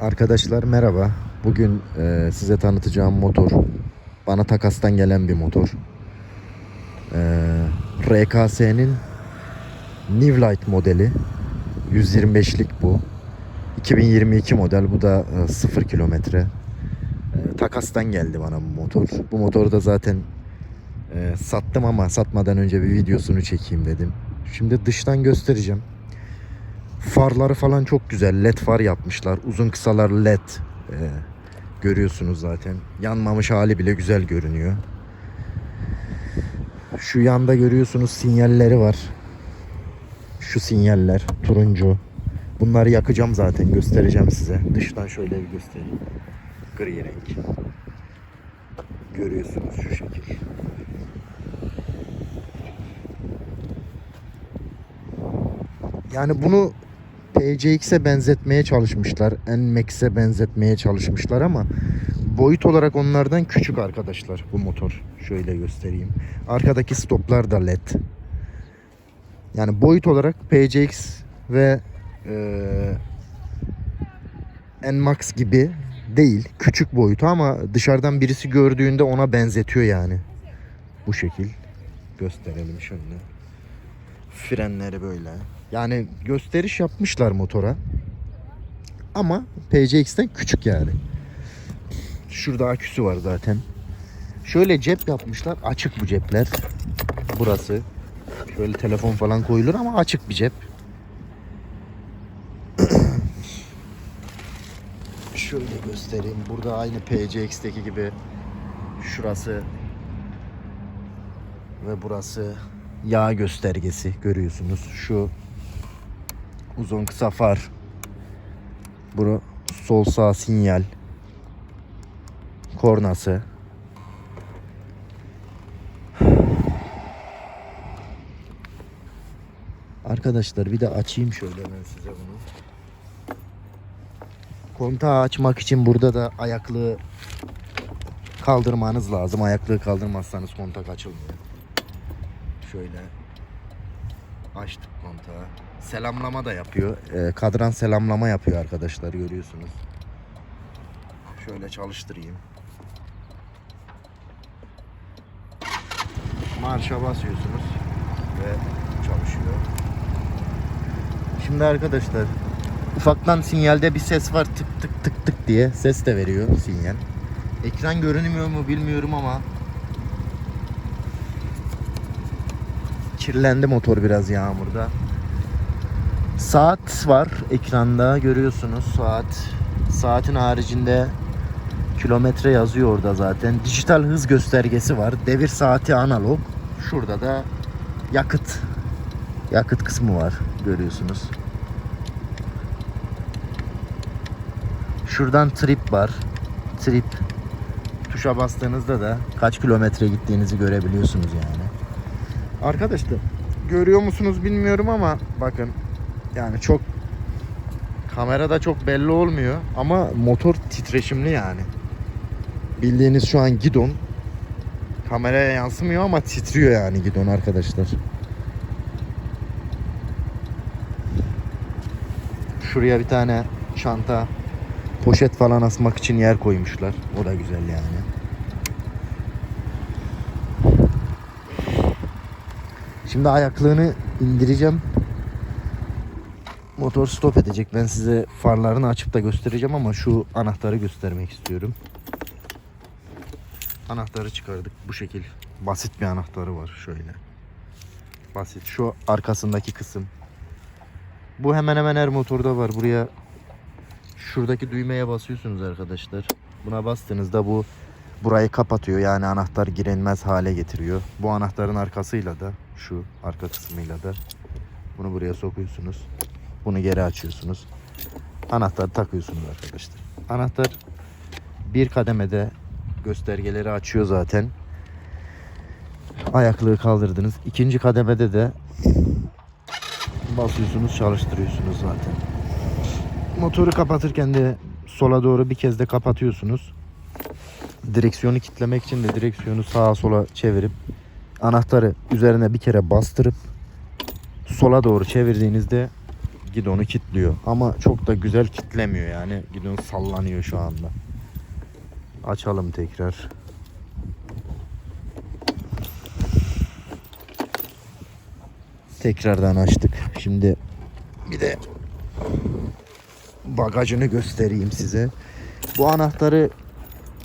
Arkadaşlar merhaba. Bugün e, size tanıtacağım motor bana takastan gelen bir motor. E, RKS'nin New Light modeli. 125'lik bu. 2022 model. Bu da e, 0 kilometre. E, takastan geldi bana bu motor. Bu motoru da zaten e, sattım ama satmadan önce bir videosunu çekeyim dedim. Şimdi dıştan göstereceğim. Farları falan çok güzel. LED far yapmışlar. Uzun kısalar LED. Ee, görüyorsunuz zaten. Yanmamış hali bile güzel görünüyor. Şu yanda görüyorsunuz sinyalleri var. Şu sinyaller turuncu. Bunları yakacağım zaten göstereceğim size. Dıştan şöyle bir göstereyim. Gri renk. Görüyorsunuz şu şekil. Yani bunu PCX'e benzetmeye çalışmışlar. NMAX'e benzetmeye çalışmışlar ama boyut olarak onlardan küçük arkadaşlar bu motor. Şöyle göstereyim. Arkadaki stoplar da LED. Yani boyut olarak PCX ve e, NMAX gibi değil. Küçük boyutu ama dışarıdan birisi gördüğünde ona benzetiyor yani. Bu şekil. Gösterelim şöyle. Frenleri böyle. Yani gösteriş yapmışlar motora. Ama PCX'ten küçük yani. Şurada aküsü var zaten. Şöyle cep yapmışlar. Açık bu cepler. Burası. Şöyle telefon falan koyulur ama açık bir cep. Şöyle göstereyim. Burada aynı PCX'teki gibi şurası ve burası yağ göstergesi görüyorsunuz. Şu uzun kısa far. Bunu sol sağ sinyal. Kornası. Arkadaşlar bir de açayım şöyle ben size bunu. Kontağı açmak için burada da ayaklığı kaldırmanız lazım. Ayaklığı kaldırmazsanız kontak açılmıyor. Şöyle açtık kontağı. Selamlama da yapıyor. Ee, kadran selamlama yapıyor arkadaşlar görüyorsunuz. Şöyle çalıştırayım. Marşa basıyorsunuz ve çalışıyor. Şimdi arkadaşlar ufaktan sinyalde bir ses var tık tık tık tık diye ses de veriyor sinyal. Ekran görünmüyor mu bilmiyorum ama kirlendi motor biraz yağmurda. Saat var ekranda görüyorsunuz saat. Saatin haricinde kilometre yazıyor orada zaten. Dijital hız göstergesi var. Devir saati analog. Şurada da yakıt yakıt kısmı var görüyorsunuz. Şuradan trip var. Trip tuşa bastığınızda da kaç kilometre gittiğinizi görebiliyorsunuz yani. Arkadaşlar görüyor musunuz bilmiyorum ama bakın yani çok kamerada çok belli olmuyor ama motor titreşimli yani. Bildiğiniz şu an gidon kameraya yansımıyor ama titriyor yani gidon arkadaşlar. Şuraya bir tane çanta poşet falan asmak için yer koymuşlar. O da güzel yani. Şimdi ayaklığını indireceğim. Motor stop edecek. Ben size farlarını açıp da göstereceğim ama şu anahtarı göstermek istiyorum. Anahtarı çıkardık bu şekil. Basit bir anahtarı var şöyle. Basit. Şu arkasındaki kısım. Bu hemen hemen her motorda var. Buraya şuradaki düğmeye basıyorsunuz arkadaşlar. Buna bastığınızda bu burayı kapatıyor. Yani anahtar girilmez hale getiriyor. Bu anahtarın arkasıyla da şu arka kısmıyla da bunu buraya sokuyorsunuz. Bunu geri açıyorsunuz. Anahtarı takıyorsunuz arkadaşlar. Anahtar bir kademede göstergeleri açıyor zaten. Ayaklığı kaldırdınız. İkinci kademede de basıyorsunuz çalıştırıyorsunuz zaten. Motoru kapatırken de sola doğru bir kez de kapatıyorsunuz. Direksiyonu kitlemek için de direksiyonu sağa sola çevirip anahtarı üzerine bir kere bastırıp sola doğru çevirdiğinizde gidonu kilitliyor. Ama çok da güzel kitlemiyor yani. Gidon sallanıyor şu anda. Açalım tekrar. Tekrardan açtık. Şimdi bir de bagajını göstereyim size. Bu anahtarı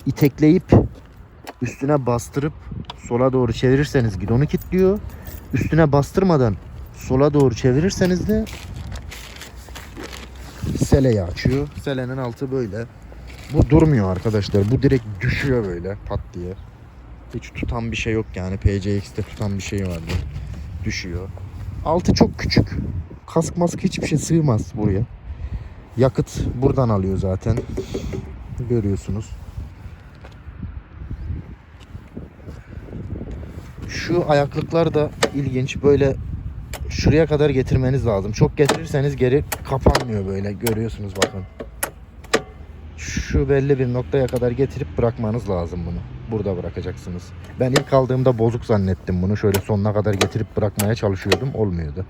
itekleyip üstüne bastırıp sola doğru çevirirseniz gidonu kilitliyor. Üstüne bastırmadan sola doğru çevirirseniz de seleyi açıyor. Selenin altı böyle. Bu durmuyor arkadaşlar. Bu direkt düşüyor böyle pat diye. Hiç tutan bir şey yok yani. PCX'te tutan bir şey vardı. Düşüyor. Altı çok küçük. Kask mask hiçbir şey sığmaz buraya. Yakıt buradan alıyor zaten. Görüyorsunuz. Şu ayaklıklar da ilginç. Böyle şuraya kadar getirmeniz lazım. Çok getirirseniz geri kapanmıyor böyle. Görüyorsunuz bakın. Şu belli bir noktaya kadar getirip bırakmanız lazım bunu. Burada bırakacaksınız. Ben ilk aldığımda bozuk zannettim bunu. Şöyle sonuna kadar getirip bırakmaya çalışıyordum. Olmuyordu.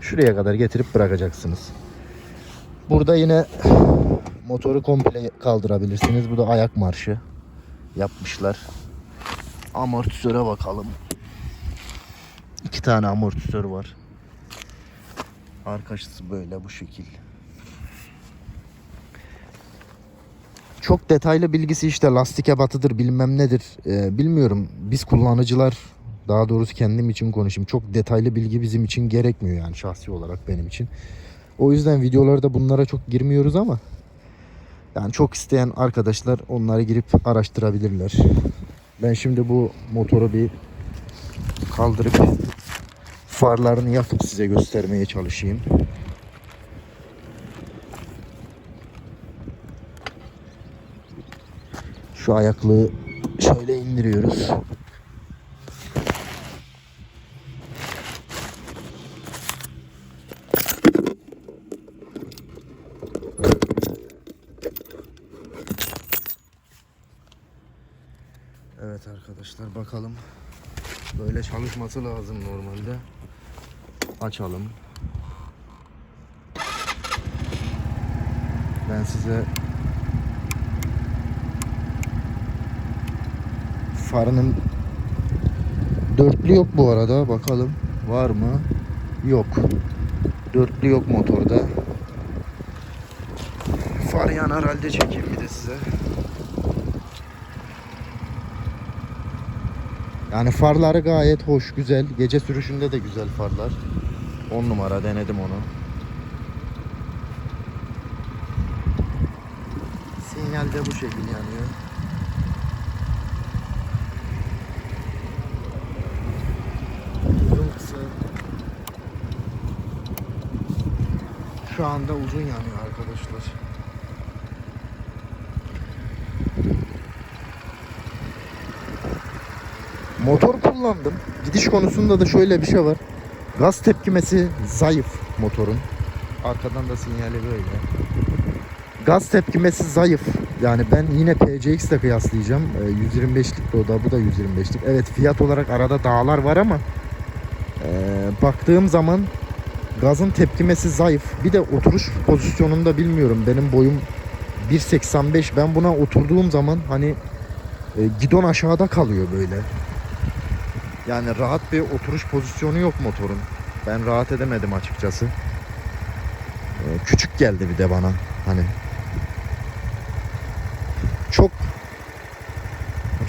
Şuraya kadar getirip bırakacaksınız. Burada yine motoru komple kaldırabilirsiniz. Bu da ayak marşı yapmışlar. Amortisöre bakalım. İki tane amortisör var. Arkası böyle bu şekil. Çok detaylı bilgisi işte lastike batıdır bilmem nedir Ee, bilmiyorum. Biz kullanıcılar daha doğrusu kendim için konuşayım. Çok detaylı bilgi bizim için gerekmiyor yani şahsi olarak benim için. O yüzden videolarda bunlara çok girmiyoruz ama yani çok isteyen arkadaşlar onları girip araştırabilirler. Ben şimdi bu motoru bir kaldırıp farlarını yapıp size göstermeye çalışayım. Şu ayaklığı şöyle indiriyoruz. Evet arkadaşlar bakalım. Böyle çalışması lazım normalde. Açalım. Ben size farının dörtlü yok bu arada. Bakalım var mı? Yok. Dörtlü yok motorda. Far yanar halde çekeyim bir de size. Yani farları gayet hoş, güzel. Gece sürüşünde de güzel farlar. 10 numara denedim onu. Sinyal de bu şekil yanıyor. Uzun kısa. Şu anda uzun yanıyor arkadaşlar. Motor kullandım. Gidiş konusunda da şöyle bir şey var. Gaz tepkimesi zayıf motorun. Arkadan da sinyali böyle. Gaz tepkimesi zayıf. Yani ben yine PCX ile kıyaslayacağım. Ee, 125'lik de o da bu da 125'lik. Evet fiyat olarak arada dağlar var ama ee, baktığım zaman gazın tepkimesi zayıf. Bir de oturuş pozisyonunda bilmiyorum. Benim boyum 1.85. Ben buna oturduğum zaman hani e, gidon aşağıda kalıyor böyle. Yani rahat bir oturuş pozisyonu yok motorun. Ben rahat edemedim açıkçası. Ee, küçük geldi bir de bana. Hani çok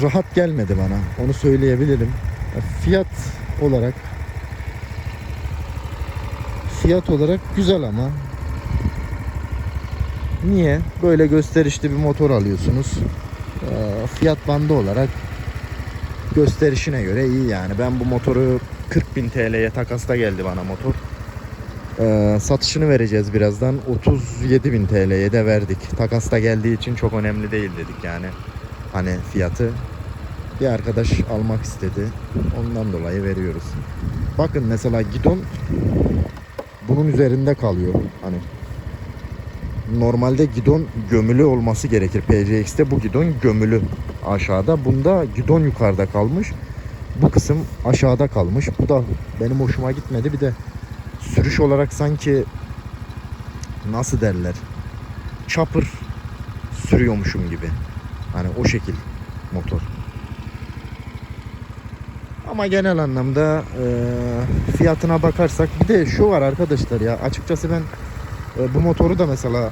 rahat gelmedi bana. Onu söyleyebilirim. Ya Fiyat olarak fiyat olarak güzel ama niye böyle gösterişli bir motor alıyorsunuz? Ee, Fiyat bandı olarak gösterişine göre iyi yani. Ben bu motoru 40.000 TL'ye takasta geldi bana motor. Ee, satışını vereceğiz birazdan. 37.000 TL'ye de verdik. Takasta geldiği için çok önemli değil dedik yani. Hani fiyatı bir arkadaş almak istedi. Ondan dolayı veriyoruz. Bakın mesela gidon bunun üzerinde kalıyor. Hani normalde gidon gömülü olması gerekir. PCX'te bu gidon gömülü aşağıda. Bunda gidon yukarıda kalmış. Bu kısım aşağıda kalmış. Bu da benim hoşuma gitmedi. Bir de sürüş olarak sanki nasıl derler çapır sürüyormuşum gibi. Hani o şekil motor. Ama genel anlamda e, fiyatına bakarsak bir de şu var arkadaşlar ya açıkçası ben e, bu motoru da mesela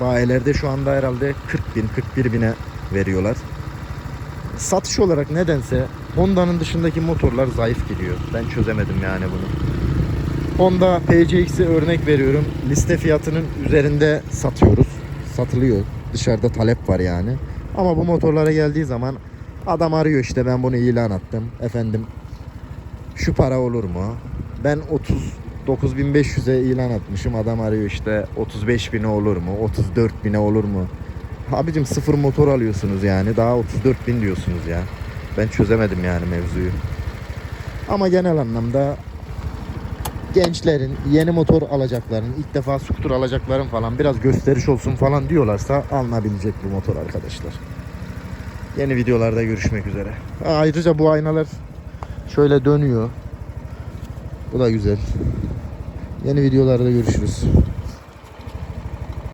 bayilerde şu anda herhalde 40 bin 41 bine veriyorlar. Satış olarak nedense Honda'nın dışındaki motorlar zayıf gidiyor. Ben çözemedim yani bunu. Honda PCX'e örnek veriyorum. Liste fiyatının üzerinde satıyoruz. Satılıyor. Dışarıda talep var yani. Ama bu motorlara geldiği zaman adam arıyor işte ben bunu ilan attım. Efendim şu para olur mu? Ben 39.500'e ilan atmışım. Adam arıyor işte 35 bine olur mu? 34 bine olur mu? Abicim sıfır motor alıyorsunuz yani. Daha 34 bin diyorsunuz ya. Ben çözemedim yani mevzuyu. Ama genel anlamda gençlerin yeni motor alacakların, ilk defa skuter alacakların falan biraz gösteriş olsun falan diyorlarsa alınabilecek bu motor arkadaşlar. Yeni videolarda görüşmek üzere. Ayrıca bu aynalar şöyle dönüyor. Bu da güzel. Yeni videolarda görüşürüz.